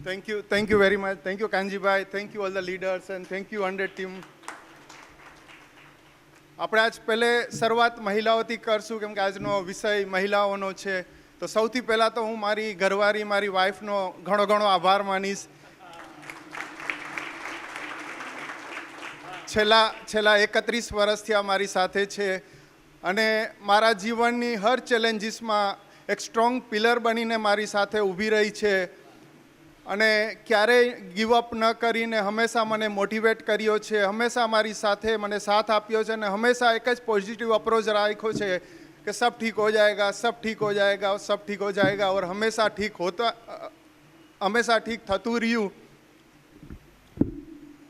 Thank you, thank you very much. Thank you, Kanjiભાઈ. Thank you all the leaders and thank you 100 team. આપણે આજ પહેલે શરૂઆત મહિલાઓથી કરશું કેમ કે આજનો વિષય મહિલાઓનો છે તો સૌથી પહેલાં તો હું મારી ઘરવાળી મારી વાઈફનો ઘણો ઘણો આભાર માનીશ છેલ્લા છેલ્લા એકત્રીસ વર્ષથી આ મારી સાથે છે અને મારા જીવનની હર ચેલેન્જીસમાં એક સ્ટ્રોંગ પિલર બનીને મારી સાથે ઊભી રહી છે અને ક્યારેય ગીવ અપ ન કરીને હંમેશા મને મોટિવેટ કર્યો છે, હંમેશા મારી સાથે મને સાથ આપ્યો છે અને હંમેશા એક જ પોઝિટિવ અપ્રોચ રાખ્યો છે કે સબ ઠીક હો જાયગા, સબ ઠીક હો જાયગા, સબ ઠીક હો જાયગા ઓર હંમેશા ઠીક હોતા, હંમેશા ઠીક થતું રહ્યું.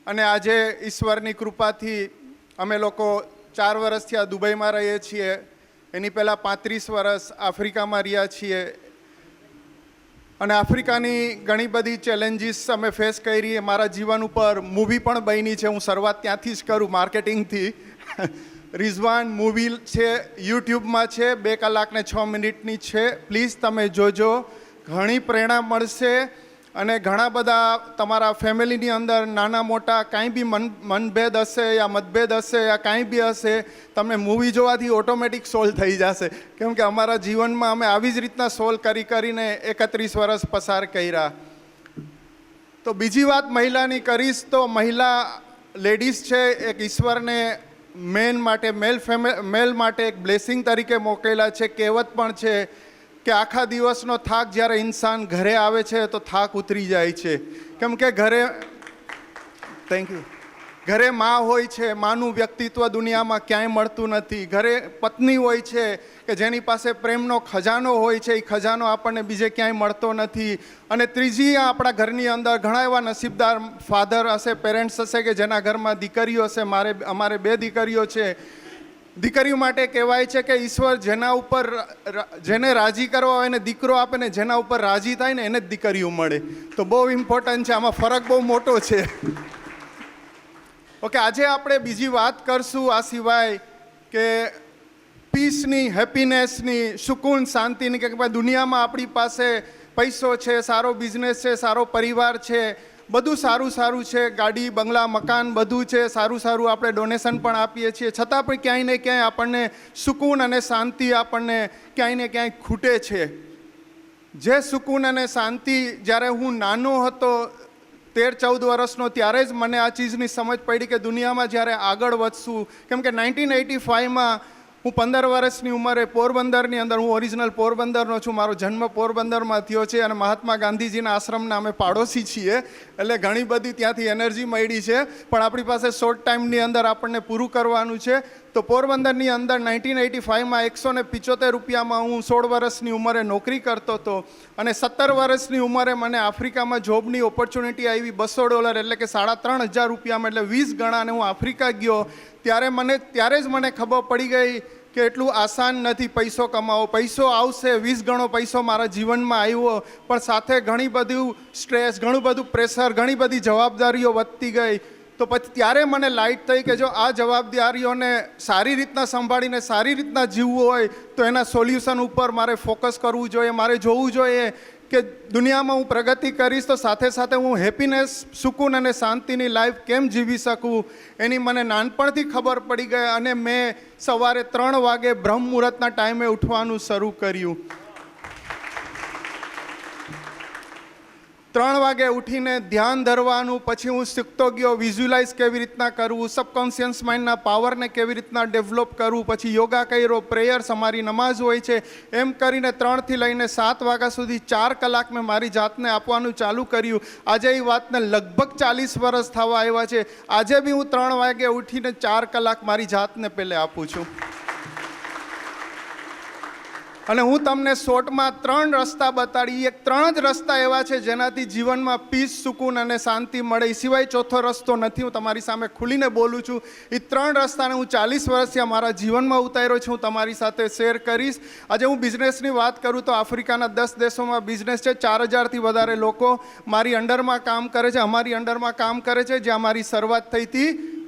અને આજે ઈશ્વરની કૃપાથી અમે લોકો ચાર વર્ષથી આ દુબઈમાં રહીએ છીએ. એની પહેલાં પાંત્રીસ વર્ષ આફ્રિકામાં રહ્યા છીએ. અને આફ્રિકાની ઘણી બધી ચેલેન્જીસ અમે ફેસ કરી. મારા જીવન ઉપર મૂવી પણ બની છે. હું શરૂઆત ત્યાંથી જ કરું માર્કેટિંગથી રિઝવાન મૂવી છે, યુટ્યુબમાં છે, બે કલાક ને છ મિનિટની છે. પ્લીઝ તમે જોજો. ઘણી પ્રેરણા મળશે. અને ઘણા બધા તમારા ફેમિલીની અંદર નાના મોટા કાંઈ બી મન, મનભેદ હશે યા મતભેદ હશે યા કાંઈ બી હશે, તમને મૂવી જોવાથી ઓટોમેટિક સોલ્વ થઈ જશે. કેમ કે અમારા જીવનમાં અમે આવી જ રીતના સોલ્વ કરી કરીને એકત્રીસ વર્ષ પસાર કર્યા. તો બીજી વાત મહિલાની કરીશ તો મહિલા લેડીઝ છે, એક ઈશ્વરને મેન માટે મેલ ફેમે મેલ માટે એક બ્લેસિંગ તરીકે મોકેલા છે, કહેવત પણ છે કે આખા દિવસનો થાક જ્યારે ઇન્સાન ઘરે આવે છે તો થાક ઉતરી જાય છે. કેમ કે ઘરે થેન્ક યુ ઘરે માં હોય છે, માનું વ્યક્તિત્વ દુનિયામાં ક્યાંય મળતું નથી. ઘરે પત્ની હોય છે કે જેની પાસે પ્રેમનો ખજાનો હોય છે, એ ખજાનો આપણને બીજે ક્યાંય મળતો નથી. અને ત્રીજી આપણા ઘરની અંદર ઘણા એવા નસીબદાર ફાધર હશે પેરેન્ટ્સ હશે કે જેના ઘરમાં દીકરીઓ હશે, મારે, અમારે બે દીકરીઓ છે. દીકરીઓ માટે કહેવાય છે કે ઈશ્વર જેના ઉપર જેને રાજી કરવા હોય એને દીકરો આપે ને જેના ઉપર રાજી થાય ને એને જ દીકરીઓ મળે. તો બહુ ઇમ્પોર્ટન્ટ છે, આમાં ફરક બહુ મોટો છે. ઓકે આજે આપણે બીજી વાત કરશું આ સિવાય કે પીસની હેપીનેસની સુકૂન, શાંતિની, કે ભાઈ દુનિયામાં આપણી પાસે પૈસો છે, સારો બિઝનેસ છે, સારો પરિવાર છે બધું સારું સારું છે, ગાડી, બંગલા, મકાન બધું છે, સારું સારું આપણે ડોનેશન પણ આપીએ છીએ. છતાં પણ ક્યાંય ને ક્યાંય આપણને સુકૂન અને શાંતિ આપણને ક્યાંય ને ક્યાંય ખૂટે છે. જે સુકૂન અને શાંતિ જ્યારે હું નાનો હતો, તેર ચૌદ વર્ષનો, ત્યારે જ મને આ ચીજની સમજ પડી કે દુનિયામાં જ્યારે આગળ વધશું, કેમ કે નાઇન્ટીન એટી ફાઇવમાં હું પંદર વર્ષની ઉંમરે પોરબંદરની અંદર, હું ઓરિજિનલ પોરબંદરનો છું. મારો જન્મ પોરબંદરમાં થયો છે અને મહાત્મા ગાંધીજીના આશ્રમના અમે પાડોશી છીએ. એટલે ઘણી બધી ત્યાંથી એનર્જી મળી છે. પણ આપણી પાસે શોર્ટ ટાઈમની અંદર આપણને પૂરું કરવાનું છે. તો પોરબંદરની અંદર નાઇન્ટીન એટી ફાઇવમાં એકસો ને પિચોતેર રૂપિયામાં હું સોળ વર્ષની ઉંમરે નોકરી કરતો હતો અને સત્તર વર્ષની ઉંમરે મને આફ્રિકામાં જોબની ઓપોર્ચ્યુનિટી આવી બસો ડોલર એટલે કે સાડા ત્રણ હજાર રૂપિયામાં એટલે વીસ ગણાને હું આફ્રિકા ગયો. ત્યારે મને, ત્યારે જ મને ખબર પડી ગઈ કે એટલું આસાન નથી પૈસો કમાવો. પૈસો આવશે, વીસ ગણો પૈસો મારા જીવનમાં આવ્યો. પણ સાથે ઘણી બધું સ્ટ્રેસ ઘણું બધું પ્રેશર ઘણી બધી જવાબદારીઓ વધતી ગઈ. તો પછી ત્યારે મને લાઇટ થઈ કે જો આ જવાબદારીઓને સારી રીતના સંભાળીને સારી રીતના જીવવું હોય તો એના સોલ્યુશન ઉપર મારે ફોકસ કરવું જોઈએ, મારે જોવું જોઈએ કે દુનિયામાં હું પ્રગતિ કરીશ તો સાથે સાથે હું હેપીનેસ, સુકૂન અને શાંતિની લાઈફ કેમ જીવી શકું? એની મને નાનપણથી ખબર પડી ગઈ અને મેં સવારે ત્રણ વાગે બ્રહ્મ મુહૂર્તના ટાઈમે ઉઠવાનું શરૂ કર્યું. ત્રણ વાગે ઉઠીને ધ્યાન ધરવાનું, પછી હું શીખતો ગયો વિઝ્યુલાઇઝ કેવી રીતના કરવું સબકોન્શિયસ માઇન્ડના પાવરને કેવી રીતના ડેવલપ કરવું, પછી યોગા કર્યો પ્રેયર્સ અમારી નમાઝ હોય છે. એમ કરીને ત્રણથી લઈને સાત વાગ્યા સુધી ચાર કલાક મેં મારી જાતને આપવાનું ચાલુ કર્યું. આજે એ વાતને લગભગ ચાલીસ વર્ષ થવા આવ્યા છે. આજે બી હું ત્રણ વાગે ઉઠીને ચાર કલાક મારી જાતને પહેલે આપું છું. અને હું તમને શોર્ટમાં ત્રણ રસ્તા બતાડી, એક ત્રણ જ રસ્તા એવા છે જેનાથી જીવનમાં પીસ સુકૂન અને શાંતિ મળે. એ સિવાય ચોથો રસ્તો નથી. હું તમારી સામે ખુલીને બોલું છું. એ ત્રણ રસ્તાને હું ચાલીસ વર્ષથી મારા જીવનમાં ઉતાર્યો છું. હું તમારી સાથે શેર કરીશ. આજે હું બિઝનેસની વાત કરું તો આફ્રિકાના દસ દેશોમાં બિઝનેસ છે. ચાર હજારથી વધારે લોકો મારી અંડરમાં કામ કરે છે. અમારી અંડરમાં કામ કરે છે. જ્યાં મારી શરૂઆત થઈ હતી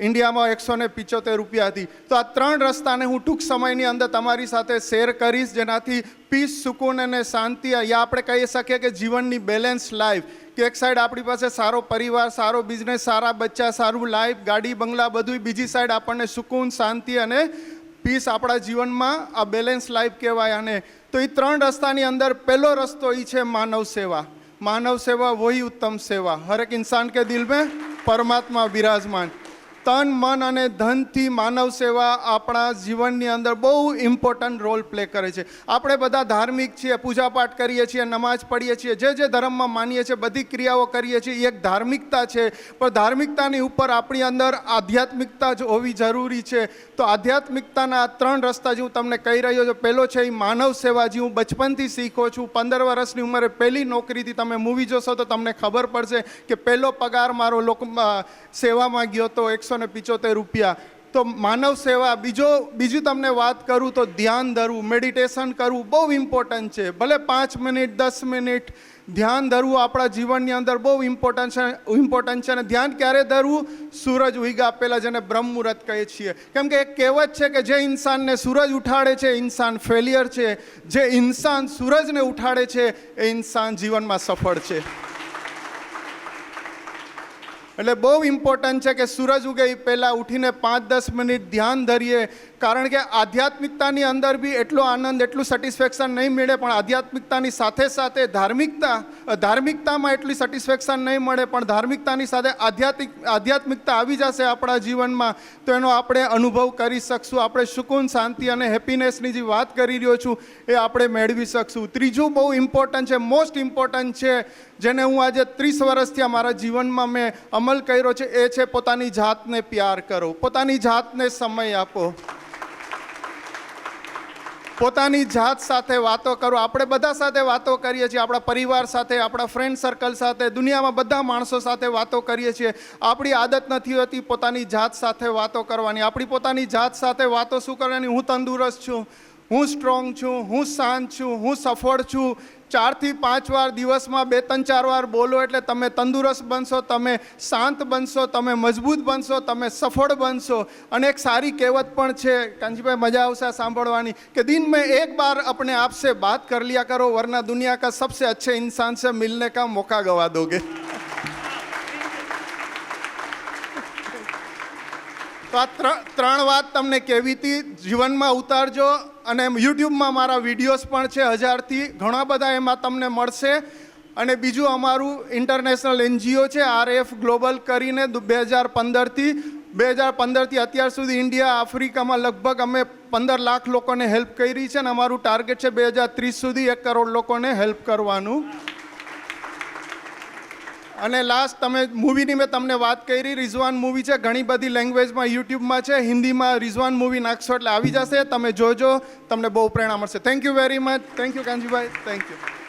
ઇન્ડિયામાં એકસો ને પિચોતેર રૂપિયા હતી. તો આ ત્રણ રસ્તાને હું ટૂંક સમયની અંદર તમારી સાથે શેર કરીશ. જેનાથી પીસ સુકૂન અને શાંતિ યા આપણે કહી શકીએ કે જીવનની બેલેન્સ લાઈફ કે એક સાઈડ આપણી પાસે સારો પરિવાર, સારો બિઝનેસ સારા બચ્ચા, સારું લાઈફ ગાડી, બંગલા બધું બીજી સાઈડ આપણને સુકૂન, શાંતિ અને પીસ આપણા જીવનમાં આ બેલેન્સ લાઈફ કહેવાય આને. તો એ ત્રણ રસ્તાની અંદર પહેલો રસ્તો એ છે માનવ સેવા. માનવ સેવા વહી ઉત્તમ સેવા. હરેક ઇન્સાન કે દિલ મેં પરમાત્મા બિરાજમાન. તન, મન અને ધનથી માનવ સેવા આપણા જીવનની અંદર બહુ ઇમ્પોર્ટન્ટ રોલ પ્લે કરે છે. આપણે બધા ધાર્મિક છીએ, પૂજાપાઠ કરીએ છીએ નમાજ પડીએ છીએ, જે જે ધર્મમાં માનીએ છીએ, બધી ક્રિયાઓ કરીએ છીએ એક ધાર્મિકતા છે. પણ ધાર્મિકતાની ઉપર આપણી અંદર આધ્યાત્મિકતા જ હોવી જરૂરી છે. તો આધ્યાત્મિકતાના આ ત્રણ રસ્તા જે હું તમને કહી રહ્યો છું. પહેલો છે એ માનવ સેવા જે હું બચપનથી શીખો છું. પંદર વર્ષની ઉંમરે પહેલી નોકરીથી તમે મૂવી જોશો તો તમને ખબર પડશે કે પહેલો પગાર મારો લોકો સેવામાં ગયો તો એકસો ને પિચોતેર રૂપિયા. તો માનવ સેવા, બીજો, બીજું તમને વાત કરું તો ધ્યાન ધરવું મેડિટેશન કરવું બહુ ઇમ્પોર્ટન્ટ છે. ભલે પાંચ મિનિટ, દસ મિનિટ, ધ્યાન ધરવું આપણા જીવનની અંદર બહુ ઇમ્પોર્ટન્ટ છે ઇમ્પોર્ટન્ટ છે અને ધ્યાન ક્યારે ધરવું? સૂરજ ઉઈગા પહેલાં જેને બ્રહ્મ મુહૂર્ત કહીએ છીએ. કેમ કે એક કહેવત છે કે જે ઇન્સાનને સૂરજ ઉઠાડે છે, ઇન્સાન ફેલિયર છે. જે ઇન્સાન સૂરજને ઉઠાડે છે, એ ઇન્સાન જીવનમાં સફળ છે. એટલે બહુ ઇમ્પોર્ટન્ટ છે કે સૂરજ ઉગે એ પહેલાં ઉઠીને પાંચ દસ મિનિટ ધ્યાન ધરીએ કારણ કે આધ્યાત્મિકતાની અંદર બી એટલો આનંદ, એટલું સેટિસ્ફેક્શન નહીં મળે, પણ આધ્યાત્મિકતાની સાથે સાથે ધાર્મિકતા, ધાર્મિકતામાં એટલી સેટિસ્ફેક્શન નહીં મળે, પણ ધાર્મિકતાની સાથે આધ્યાત્મિક, આધ્યાત્મિકતા આવી જશે આપણા જીવનમાં, તો એનો આપણે અનુભવ કરી શકશું. આપણે સુકૂન, શાંતિ અને હેપીનેસની જે વાત કરી રહ્યો છું, એ આપણે મેળવી શકશું. ત્રીજું બહુ ઇમ્પોર્ટન્ટ છે મોસ્ટ ઇમ્પોર્ટન્ટ છે, જેને હું આજે ત્રીસ વર્ષથી મારા જીવનમાં મેં અમલ કર્યો છે, એ છે પોતાની જાતને પ્યાર કરો. પોતાની જાતને સમય આપો. પોતાની જાત સાથે વાતો કરો. આપણે બધા સાથે વાતો કરીએ છીએ. આપણા પરિવાર સાથે, આપણા ફ્રેન્ડ સર્કલ સાથે, દુનિયામાં બધા માણસો સાથે વાતો કરીએ છીએ. આપણી આદત નથી હોતી પોતાની જાત સાથે વાતો કરવાની. આપણી પોતાની જાત સાથે વાતો શું કરવાની? હું તંદુરસ્ત છું. હું સ્ટ્રોંગ છું, હું શાંત છું, હું સફળ છું. ચારથી પાંચ વાર દિવસમાં બે ત્રણ ચાર વાર બોલો એટલે તમે તંદુરસ્ત બનશો, તમે શાંત બનશો, તમે મજબૂત બનશો, તમે સફળ બનશો. અને એક સારી કહેવત પણ છે, કાનજીભાઈ, મજા આવશે સાંભળવાની, કે દિન મેં એક બાર આપણે આપશે વાત કર લ્યા કરો, વરના દુનિયા કા સબસે અચ્છે ઇન્સાન છે મિલને કા મોકા ગવા દોગે. તો આ ત્રણ વાત તમને કેવી હતી, જીવનમાં ઉતારજો અને યુટ્યુબમાં મારા વિડીયોઝ પણ છે હજારથી ઘણા બધા એમાં તમને મળશે. અને બીજું અમારું ઇન્ટરનેશનલ એનજીઓ છે આરએફ ગ્લોબલ કરીને બે હજાર પંદરથી બે હજાર પંદરથી અત્યાર સુધી ઇન્ડિયા, આફ્રિકામાં લગભગ અમે પંદર લાખ લોકોને હેલ્પ કરી છે અને અમારું ટાર્ગેટ છે બે હજાર ત્રીસ સુધી એક કરોડ લોકોને હેલ્પ કરવાનું. અને લાસ્ટ તમે મૂવીની મેં તમને વાત કરી રિઝવાન મૂવી છે, ઘણી બધી લેંગ્વેજમાં યુટ્યુબમાં છે, હિન્દીમાં રિઝવાન મૂવી નાખશો એટલે આવી જશે, તમે જોજો, તમને બહુ પ્રેરણા મળશે. Thank you very much thank you Kanjibhai thank you